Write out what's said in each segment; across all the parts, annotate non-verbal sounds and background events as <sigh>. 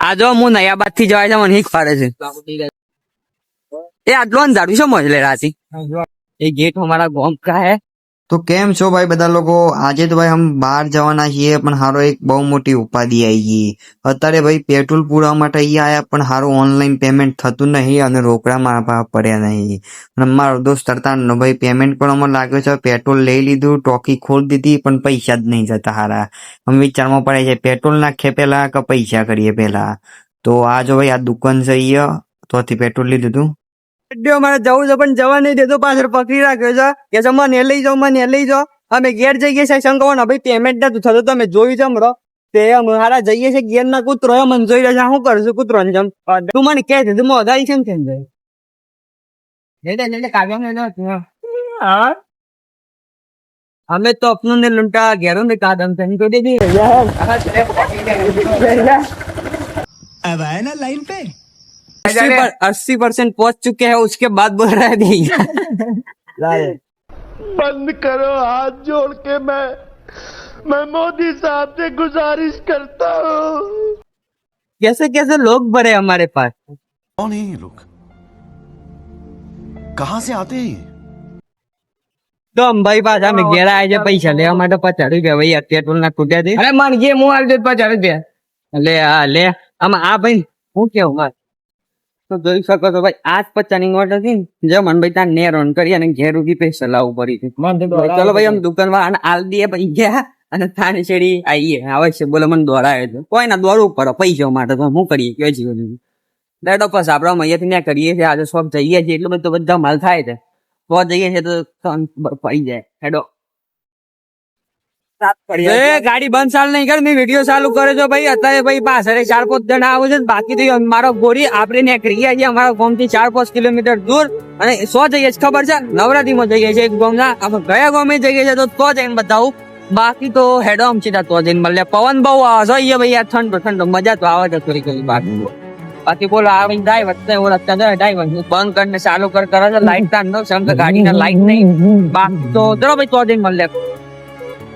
આ જો હું નયાબાદથી જવાય છે મને ખવાડે છે. એ આટલો અંધારું છે મજલે રાતી એ ગેટ અમારા ગોમ કા હે? તો કેમ છો ભાઈ બધા લોકો? આજે તો ભાઈ આમ બહાર જવાના છીએ, પણ હારો એક બહુ મોટી ઉપાધિ આવી ગઈ. અત્યારે ભાઈ પેટ્રોલ પૂરવા માટે અહીંયા આવ્યા પણ હારું ઓનલાઈન પેમેન્ટ થતું નહીં અને રોકડા મારા પડ્યા નહીં. મારો દોસ્ત તરતા ભાઈ પેમેન્ટ પણ અમારે લાગ્યો છે, પેટ્રોલ લઈ લીધું, ટોકી ખોલી દીધી, પણ પૈસા જ નહીં જતા હારા. અમે વિચારમાં પડે છે, પેટ્રોલ નાખીએ પેલા કે પૈસા કરીએ પહેલા તો આ જો ભાઈ આ દુકાન છે અહીંયા તોથી પેટ્રોલ લીધું. હતું અડ્ડો મારે જવું છે પણ જવા નહીં દેતો પાછળ પકડી રાખ્યો છે કે છે મને લઈ જાઓ મને લઈ જાઓ અમે ઘેર જઈએ છીએ શંકવાના ભાઈ પેમેન્ટ નથી થતું તમે જોયું છે હમણાં તે અમે હારા જઈએ છીએ ઘેર ના કૂતરો એ મને જોઈ રહ્યા છે શું કરું છું કૂતરો ને જેમ તું મને કહે છે તું મોધારી છે ને કેમ છે હા हमें तो अपनों ने लुंटा गैरों ने कहा दम से को दे दी अब आए ना लाइन पे अस्सी परसेंट पहुंच चुके हैं उसके बाद बोल रहा है नहीं <laughs> बंद करो हाथ जोड़ के मैं मैं मोदी साहब से गुजारिश करता हूँ कैसे कैसे लोग भरे हमारे पास कौन है ये लोग कहां से आते हैं ये? તો અંબાઈ પાછા અમે ઘેર આવ્યા છે પૈસા લેવા માટે પચાસ રૂપિયા ભાઈ અત્યારે ટોલ ના તૂટ્યા છે અરે માન જે હું આવી પચાસ રૂપિયા લે આ લે આમાં આ ભાઈ હું કેવું માર તો જોઈ શકો છો ભાઈ આ જ પચાસની નોટ હતી જે મન ભાઈ ત્યાં નેર ઓન કરી અને ઘેર ઊભી પૈસા લાવવું પડી હતી ચલો ભાઈ આમ દુકાન વાળા આલ દે ભાઈ ગયા અને થાને છેડી આવીએ આવે છે બોલે મને દોડાવે છે. કોઈ ના દોડવું પડે પૈસા માટે તો હું કરીએ કે જીવન દાડો પછી આપડે અમે અહીંયાથી ત્યાં કરીએ છીએ આજે શોપ જઈએ છીએ એટલું બધું બધા માલ થાય છે. તો જઈએ છીએ તો પડી જાય. હેડો. ગાડી બંધ ચાલુ નહીં કર મેં વીડિયો ચાલુ કરે છો ભાઈ. અત્યારે ભાઈ પાછળ ચાર પાંચ જણા આવું છે બાકી તો મારો ગોરી આપણે ને ક્રિયા છીએ અમારા ગામથી ચાર પાંચ કિલોમીટર દૂર. અને સો જઈએ છે ખબર છે? નવરાત્રી માં જઈએ એક ગામ ના આપણે ગયા ગામે જઈએ છીએ તો તો જઈને બતાવું. બાકી તો હેડો આમ સીધા તો જઈને મળે. પવન બહુ આવે છે અહીંયા ભાઈ આ ઠંડો ઠંડો. મજા તો આવે છે થોડી થોડી બાકી બાકી બોલો આ ભાઈ ડ્રાઈવર તે ઓલા અત્યારે ડ્રાઈવર બંધ કરીને ચાલુ કર કરે છે લાઈટ તાર નો શંક ગાડી ના લાઈટ નહીં. બાકી તો ચલો ભાઈ તો જઈને મળે.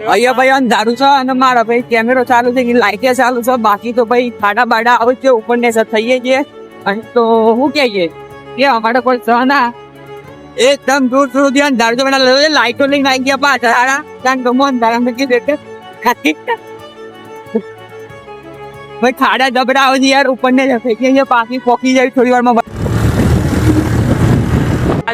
અહીંયા ભાઈ અંધારું છે અને મારા ભાઈ કેમેરો ચાલુ છે લાઈટે ચાલુ છે. બાકી તો ભાઈ ખાડા બાડા આવે છે, ઉપર ને થઈએ છીએ. અને તો શું કહીએ કે અમારે કોઈ સહ ના. એકદમ દૂર સુધી અંધારું છે, પેલા લાઈટો લઈને આવી ગયા પાછા. હારા કારણ કે મોન ધારા મૂકી કીધું ભાઈ, ખાડા દબડા આવે છે યાર, ઉપર ને ફેંકી ગયા પાછી પોકી જાય થોડી વારમાં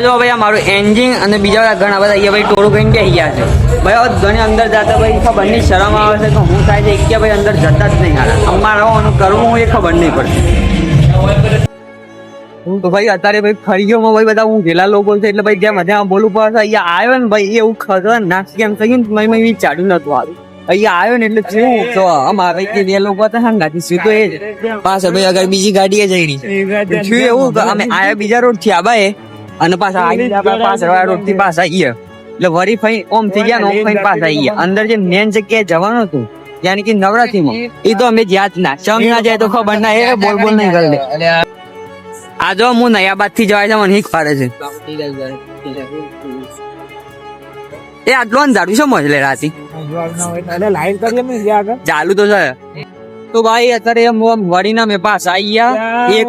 જો ભાઈ, આ મારું એન્જિન અને બીજા બધા ઘણા બધા અહીંયા ભાઈ ટોળું કરીને બેસી ગયા છે. ભાઈ હવે ઘણી અંદર જતા ભાઈ ખબર નહીં શરમ આવે છે તો હું થાય છે કે ભાઈ અંદર જતા જ નહીં હારા. અમારે આનું કરવું હું એ ખબર નહીં પડતી. તો ભાઈ અત્યારે ભાઈ ફરીઓમાં ભાઈ બધા હું ગેલા લોકો છે એટલે ભાઈ જેમ મજા બોલું પડે અહીંયા આવ્યો ને ભાઈ એવું ખતરનાક કેમ થયું ને મેં મેં ચાડ્યું નતું આવ્યું અહીંયા આવ્યો ને એટલે શું? તો અમારે કે બે લોકો હતા હંગાથી તો એ જ. પાછળ ભાઈ અગર બીજી ગાડી એ જઈ રહી શું એવું? અમે આયા બીજા રોડથી આબાએ અને પાછા આવી પાછળ વાળા રોડથી પાછા આવીએ એટલે વરી ફઈ ઓમ થઈ ગયા ઓમ ફઈ પાસ આવી ગયા અંદર જે મેન જગ્યાએ જવાનું હતું યાની કે નવરાત્રીમાં એ તો અમે જ્યાં જ ના ચમ ના જાય તો ખબર ના એ બોલ બોલ નહીં કરે આ જો હું નયાબાદથી જવાય છે મને ખરે છે. એ આટલો અંધારું છે મોજ લે રાતી ચાલુ તો છે. તો ભાઈ અત્યારે આમ વળીને મેં પાસ આવી ગયા. એક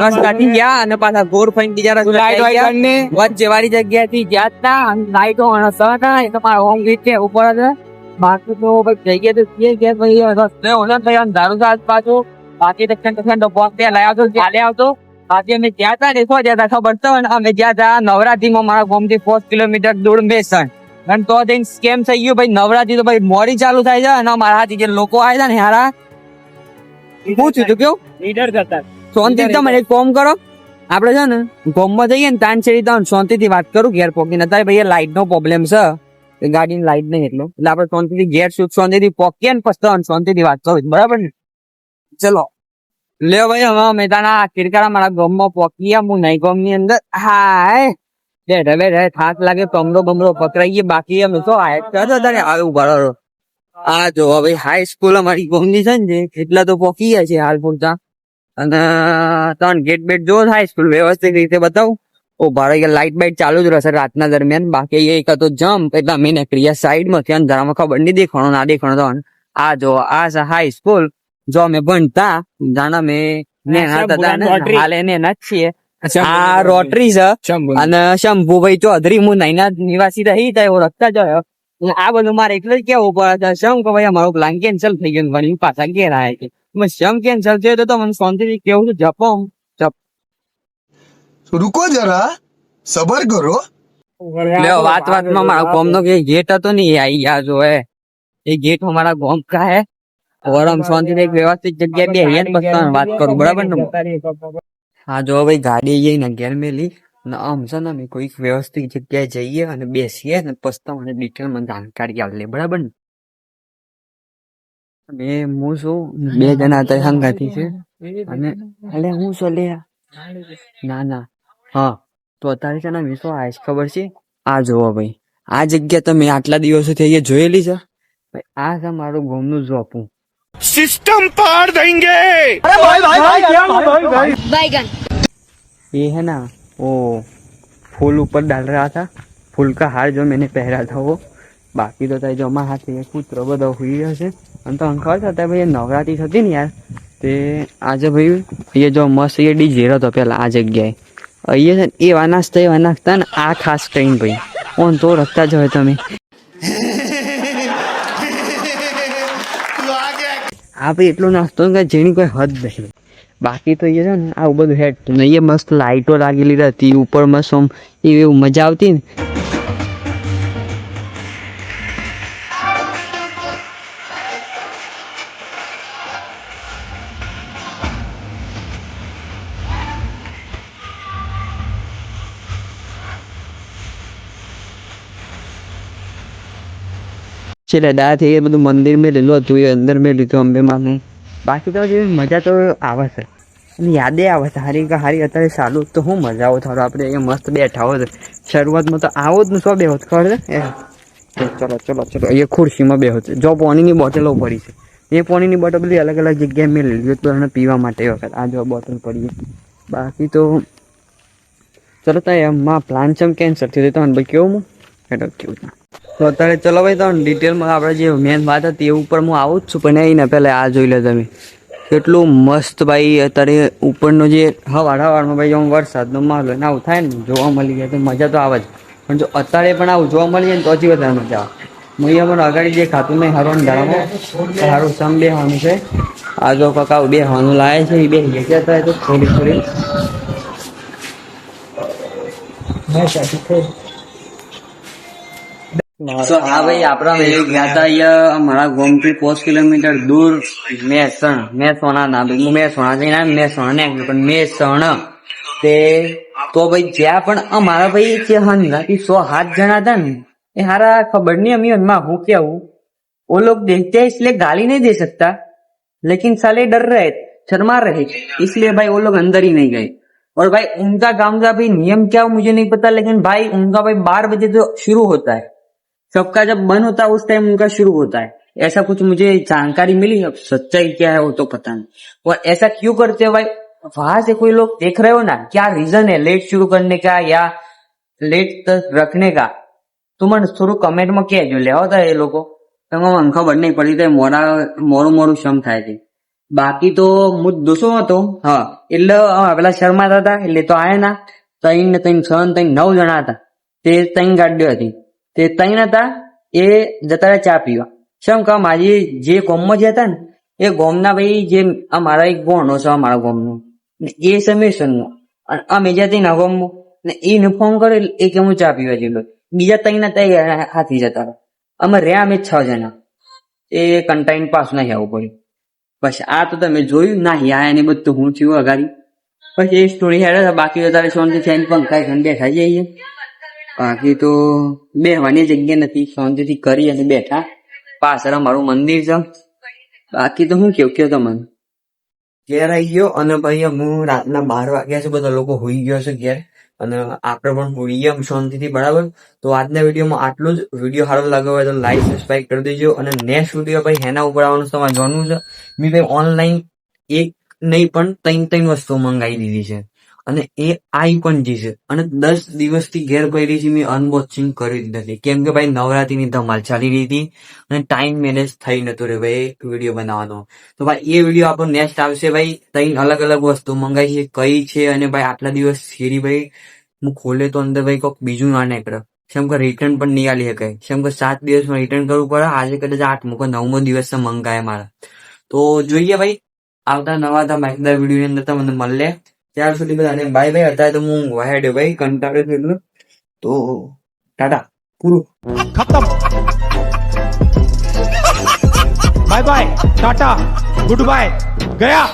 રસ્તા થી ગયા અને પાછા ગોર ફાઈન બીજા રસ્તા વચ્ચે વાળી જગ્યાથી ગયા હતા લાઈટો હતા એ તો મારા હોમ ગીત છે ઉપર છે બાકી તો ભાઈ જઈએ તો કે ગયા ભાઈ રસ્તે ઓલા અંધારું છે આજ પાછું બાકી ઠંડો ઠંડો પોક લઈ આવતો ચાલે આવતો? બાકી અમે ગયા હતા ને શું ગયા હતા ખબર તો અમે ગયા હતા નવરાત્રીમાં મારા ગામથી પાંચ કિલોમીટર દૂર બેસણ. અને તો જઈને સ્કેમ થઈ ગયું ભાઈ નવરાત્રી તો ભાઈ મોડી ચાલુ થાય છે અને મારા હાથી જે લોકો આવ્યા ને હારા શું છું તું કેવું? લીડર જતા. શાંતિ તમે એક કોમ કરો. આપડે છે ને ગોમમાં જઈએ ને તાન છેડી તો શાંતિથી વાત કરું ઘેર પોકીને. અત્યારે ભાઈ લાઇટ નો પ્રોબ્લેમ છે. ગાડીની લાઈટ નહીં એટલો. એટલે આપણે શાંતિથી ઘેર શું શાંતિથી પોકીએ ને પછી શાંતિથી વાત કરું બરાબર ને? ચલો. લે ભાઈ હવે અમે તાના કિરકારા મારા ગામમાં પોકીએ હું નહીં ગોમની અંદર. હાય. બે રવે રે થાક લાગે કમરો બમરો પકડાઈએ બાકી અમે તો આયત કરો તારે આવું બરાબર આ જો હવે હાઈ સ્કૂલ અમારી ગામની છે ને એટલા તો પોકી ગયા છે હાલ પૂરતા. અને ત્રણ ગેટ બેટ જો હાઈ સ્કૂલ વ્યવસ્થિત રીતે બતાવું. ઓ ભારે કે લાઇટ બાઇટ ચાલુ જ રહેશે રાતના દરમિયાન. બાકી એક હતો જમ્પ એટલે અમે નીકળીએ સાઈડમાં ત્યાં ધરામાં ખબર નહીં દેખાણો ના દેખાણો તો આ જો આ છે હાઈ સ્કૂલ જો અમે ભણતા જાણા મેં નેના હતા ને, હાલે નેના જ છીએ. આ રોટરી છે. અને શંભુભાઈ ચૌધરી હું નૈના નિવાસી રહી ત્યાં ઓળખતા જ હોય. અને આ બધું મારે એટલે જ કેવું પડે છે શમ કે ભાઈ અમારો પ્લાન કેન્સલ થઈ ગયો વળી પાછા ઘેર આવ્યા છે મેં શમ કેન્સલ થયો તો તો મને શાંતિથી કેવું છું જપો જપ रुको जरा सबर करो લ્યો વાત વાતમાં મારા ગોમ નો ગેટ હતો ને એ આઈ ગયા જો હે એ ગેટ અમારા ગોમ કા હે और हम शांति एक व्यवस्थित जगह पे है बस તમે વાત કરું બરાબર ને હા જો ભાઈ ગાડી જઈને ઘેર મેલી અને આમ છે ને અમે કોઈક વ્યવસ્થિત જગ્યાએ જઈએ અને બેસીએ અને પછી તમને ડિટેલમાં જાણકારી આપીએ બરાબર ને? બે હું શું બે જણા હતા સંગાથી છે. અને એટલે હું શું લે? ના ના. હા તો અત્યારે છે ને વિશ્વ આ ખબર છે? આ જોવો ભાઈ. આ જગ્યા તમે આટલા દિવસોથી અહીંયા જોયેલી છે? ભાઈ આ છે મારું ગોમનું જોપું સિસ્ટમ પાર દેંગે અરે ભાઈ ભાઈ ભાઈ ભાઈ ભાઈ ભાઈ. એ હે ના वो फूल ऊपर डाल रहा था फूल का हार जो मैंने पहरा था वो બાકી તો તારે જમા હાથે એક કૂતરો બધો હુઈ રહ્યો છે અને તો ખબર થતા ભાઈ નવરાત્રી થતી ને યાર તે આજે ભાઈ અહીંયા જો મસ્ત અહીંયા ડીજે હતો પેલા આ જગ્યાએ અહીંયા છે ને એવા નાસ્તા એવા નાસ્તા ને આ ખાસ ટ્રેન ભાઈ ઓન તો રખતા જ હોય તમે આ ભાઈ એટલો નાસ્તો ને કે જેની કોઈ હદ નહીં બાકી તો એ છે ને આવું બધું હેડ. ને એ મસ્ત લાઇટો લાગેલી રહેતી ઉપર મસ્ત આમ એવી મજા આવતી ને. છેલ્લે દાથી એ બધું મંદિર મેં લીધું હતું, એ અંદર મેં લીધું અંબે માનું. બાકી તો જેવી મજા તો આવે છે. અને યાદે આવે છે. હારી કે હારી અત્યારે સારું તો શું મજા આવો થારો આપણે અહીંયા મસ્ત બેઠા હોત શરૂઆતમાં તો આવો જ ને શું બેહોત ખબર છે? ચલો ચલો ચલો. એ ખુરશીમાં બેહો છે. જો પાણીની બોટલો પડી છે. એ પાણીની બોટલ બધી અલગ અલગ જગ્યાએ મેં લીધી તો એને પીવા માટે વખત. આ જો બોટલ પડી બાકી તો ચલો, તો એમાં પ્લાન છે કેન્સલ થયું તો કેવું હું એટલે કેવું તો અત્યારે ચલો ભાઈ તો ડિટેલમાં આપણે જે મેન વાત હતી એ ઉપર હું આવું જ છું, પણ એને પહેલાં આ જોઈ લો તમે. કેટલું મસ્ત ભાઈ, અત્યારે ઉપરનો જે હવાડ હવાડમાં ભાઈ આમ વરસાદનો માહોલ ને આવું થાય ને, જોવા મળી જાય તો મજા તો આવે જ. પણ જો અત્યારે પણ આવું જોવા મળી જાય ને તો હજી વધારે મજા આવે. મૈયા મને અગાડી જે ખાતું નહીં, હારો અંધારામાં સારું સમ બેહવાનું છે. આ જો કાકા બેહવાનું લાવે છે, એ બે ગયા થાય તો થોડી થોડી. તો હા ભાઈ આપણા ભાઈ ગયા હતા અહીંયા અમારા ગોમથી પાંચ કિલોમીટર દૂર મેસણ મેસોણા ના ભાઈ હું મેસોણા જઈને આવ્યો, મેસોણા ને આવ્યો, પણ મેસણ તે તો ભાઈ જ્યાં પણ અમારા ભાઈ જે હંધાથી સો હાથ જણા હતા ને એ હારા ખબર નહીં અમી માં હું કેવું वो लोग देखते हैं इसलिए गाली नहीं दे सकता लेकिन साले डर रहे शर्मा रहे इसलिए भाई वो लोग अंदर ही नहीं गए और भाई उनका काम का भाई नियम क्या हो मुझे नहीं पता लेकिन भाई उनका भाई बारह बजे तो शुरू होता है सबका जब बंद होता है उस टाइम उनका शुरू होता है ऐसा कुछ मुझे जानकारी मिली अब सच्चाई क्या है वो तो पता नहीं और ऐसा क्यों करते हैं भाई वहां से कोई लोग देख रहे हो ना क्या रीजन है लेट शुरू करने का या लेट तक रखने का તો મને થોડું કમેન્ટમાં કહેજો લેવા હતા એ લોકો એમાં મને ખબર નહીં પડી તો મોડા મોડું મોડું શમ થાય છે બાકી તો હું દોસો હતો હા એટલે હા, પેલા શર્માતા હતા એટલે તો આયા ના ત્રણ ને ત્રણ છ ને ત્રણ નવ જણા હતા તે ત્રણ ગાડીઓ હતી તે ત્રણ હતા, એ જતા રહ્યા ચા પીવા. શું કે મારી જે ગોમમાં જે હતા ને, એ ગોમના ભાઈ જે મારા એક ગોણો છે મારા ગોમનો. એ સમેશનનો અને આ જ્યાં ના ગોમમાં ને એને ફોન કર્યો એ કે હું ચા પીવા જેલો બીજા ત્રણ ના ત્યાં હાથી જતા હતા. અમે રહ્યા અમે છ જણા. એ કન્ટાઈન પાસ નહીં આવવું પડ્યું. પછી આ તો તમે જોયું ના, યા એને બધું હું થયું અગાડી. પછી એ સ્ટોરી હેડે બાકી અત્યારે સોન શાંતિ થઈને પંખા ઘણ બેઠા જઈએ. બાકી તો બેહવાની જગ્યા નથી, શાંતિથી કરી અને બેઠા. પાછળ મારું મંદિર છે. બાકી તો હું કેવું, કયો તમને? ઘેર આવી ગયો અને ભાઈ હું રાતના બાર વાગ્યા છે, બધા લોકો હોઈ ગયો છે ઘેર. અને આપણે પણ હોઈએ એમ શાંતિથી, બરાબર? તો આજના વિડીયોમાં આટલું જ. વીડિયો સારો લાગ્યો હોય તો લાઈક સબસ્ક્રાઈબ કરી દેજો. અને નેક્સ્ટ વીડિયો ભાઈ હેના ઉપર આવવાનું તમારે જોવાનું છે. મેં ભાઈ ઓનલાઈન એક નહીં પણ ત્રણ ત્રણ વસ્તુ મંગાવી દીધી છે. અને એ આઈ પણ જશે અને દસ દિવસથી ઘેર પડી છે, મેં અનબોક્સિંગ કર્યું જ નથી કેમ કે ભાઈ નવરાત્રીની ધમાલ ચાલી રહી હતી અને ટાઈમ મેનેજ થઈ નતો રે ભાઈ વીડિયો બનાવવાનો. તો ભાઈ એ વીડિયો આપણો નેક્સ્ટ આવશે ભાઈ. ત્રણ અલગ અલગ વસ્તુ મંગાવી છે, કઈ છે અને ભાઈ આટલા દિવસ શેરી ભાઈ હું ખોલે તો અંદર ભાઈ કોઈક બીજું ના નીકળે. શેમ કે રિટર્ન પણ નહીં આલી શકાય. શેમ કે સાત દિવસમાં રિટર્ન કરવું પડે, આજે કદાચ આઠમો કે નવમો દિવસ મંગાય મારા. તો જોઈએ ભાઈ, આવતા નવા ધમાકેદાર વીડિયો ની અંદર તમને મળે ત્યાર સુધી બધાને બાય બાય અત્યારે તો હું વાહેડ્યો ભાઈ, કંટાળ્યો છું એટલું. તો, ટાટા, પૂરું. ખતમ. <laughs> By bye tata, goodbye. ગયા.